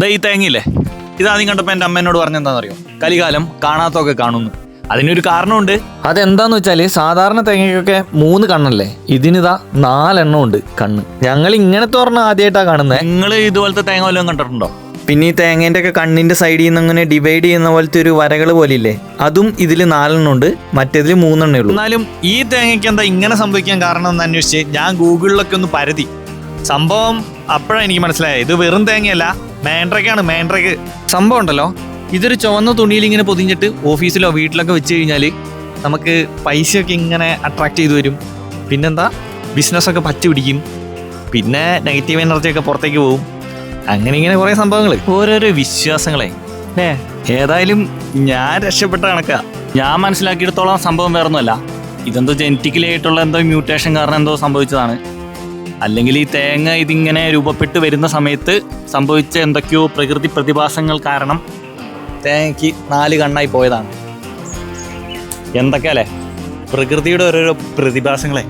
ദാ ഈ തേങ്ങയില്ലേ? ഇതാദ്യം കണ്ടപ്പോൾ എന്റെ അമ്മേനോട് പറഞ്ഞെന്താണെന്നറിയോ കലികാലം കാണാത്തൊക്കെ കാണുന്നു. അതിനൊരു കാരണമുണ്ട്. അതെന്താന്ന് വെച്ചാൽ സാധാരണ തേങ്ങയ്ക്കൊക്കെ മൂന്ന് കണ്ണല്ലേ? ഇതിനിതാ നാലെണ്ണം ഉണ്ട് കണ്ണ്. ഞങ്ങൾ ഇങ്ങനത്തെ ഒരെണ്ണം ആദ്യമായിട്ടാ കാണുന്നത് നിങ്ങൾ ഇതുപോലത്തെ തേങ്ങ വല്ലതും കണ്ടിട്ടുണ്ടോ? പിന്നെ ഈ തേങ്ങേന്റെ ഒക്കെ കണ്ണിന്റെ സൈഡിൽ നിന്ന് അങ്ങനെ ഡിവൈഡ് ചെയ്യുന്ന പോലത്തെ ഒരു വരകൾ പോലെ ഇല്ലേ അതും ഇതിൽ നാലെണ്ണം ഉണ്ട്. മറ്റേതിൽ മൂന്നെണ്ണേ ഉള്ളൂ. എന്നാലും ഈ തേങ്ങയ്ക്ക് എന്താ ഇങ്ങനെ സംഭവിക്കാൻ കാരണം എന്ന് അന്വേഷിച്ച് ഞാൻ ഗൂഗിളിലൊക്കെ ഒന്ന് പരതി. സംഭവം അപ്പോഴാണ് എനിക്ക് മനസ്സിലായത്. ഇത് വെറും തേങ്ങയല്ല മേൻട്രയ്ക്കാണ് മേൻട്രയ്ക്ക് സംഭവം ഉണ്ടല്ലോ. ഇതൊരു ചുവന്ന തുണിയിൽ ഇങ്ങനെ പൊതിഞ്ഞിട്ട് ഓഫീസിലോ വീട്ടിലൊക്കെ വെച്ച് കഴിഞ്ഞാൽ നമുക്ക് പൈസയൊക്കെ ഇങ്ങനെ അട്രാക്ട് ചെയ്തു വരും. പിന്നെന്താ? ബിസിനസ്സൊക്കെ പച്ച പിടിക്കും. പിന്നെ നെഗറ്റീവ് എനർജി ഒക്കെ പുറത്തേക്ക് പോകും അങ്ങനെ ഇങ്ങനെ കുറേ സംഭവങ്ങൾ ഓരോരോ വിശ്വാസങ്ങളെ. ഏ ഏതായാലും ഞാൻ രക്ഷപ്പെട്ട കണക്കാ. ഞാൻ മനസ്സിലാക്കിയെടുത്തോളം സംഭവം വേറൊന്നുമല്ല. ഇതെന്തോ ജനറ്റിക്കലി ആയിട്ടുള്ള എന്തോ മ്യൂട്ടേഷൻ കാരണം എന്തോ സംഭവിച്ചതാണ്. അല്ലെങ്കിൽ ഈ തേങ്ങ ഇതിങ്ങനെ രൂപപ്പെട്ട് വരുന്ന സമയത്ത് സംഭവിച്ച എന്തൊക്കെയോ പ്രകൃതി പ്രതിഭാസങ്ങൾ കാരണം തേങ്ങയ്ക്ക് നാല് കണ്ണായി പോയതാണ്. എന്തൊക്കെയല്ലേ പ്രകൃതിയുടെ ഓരോരോ പ്രതിഭാസങ്ങളെ.